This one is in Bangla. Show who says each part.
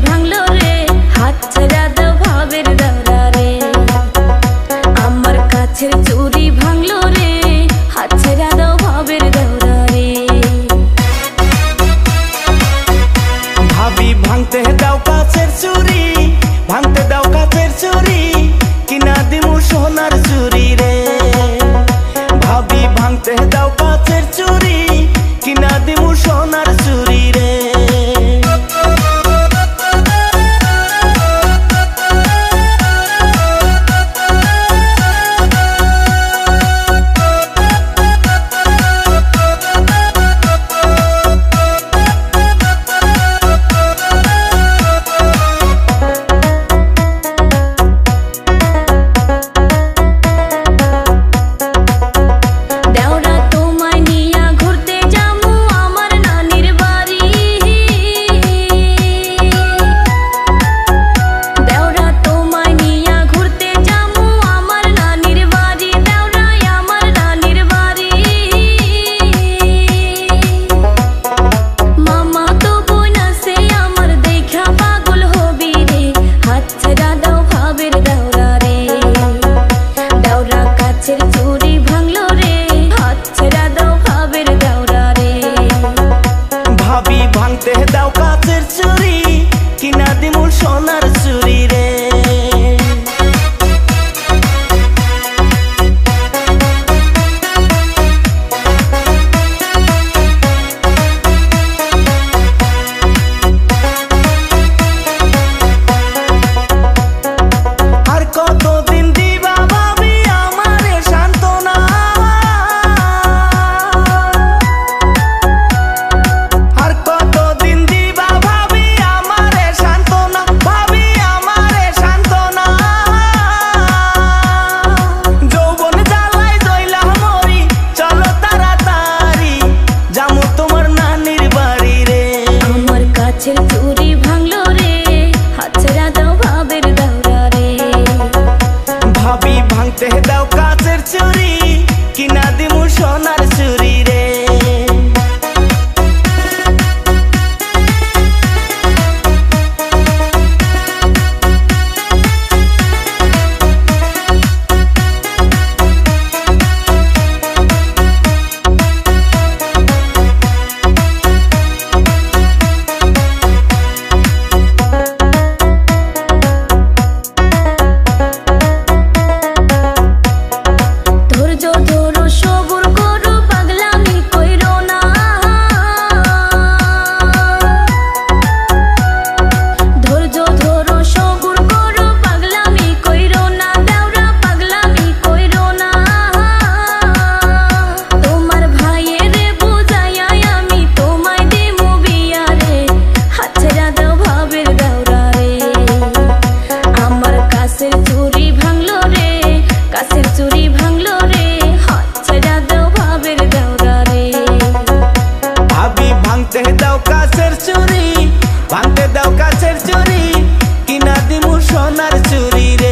Speaker 1: ভাঙলো চুরি ভাঙলো গাছের চুরি ভাঙলো রে হাতছাড়া দাও ভাবের দাওরা
Speaker 2: ভাঙতে দাও ভাঙতে দাও কাছের চুরি ভাঙতে দাও কাছের চুরি কিনা দিমু সোনার চুরি রে।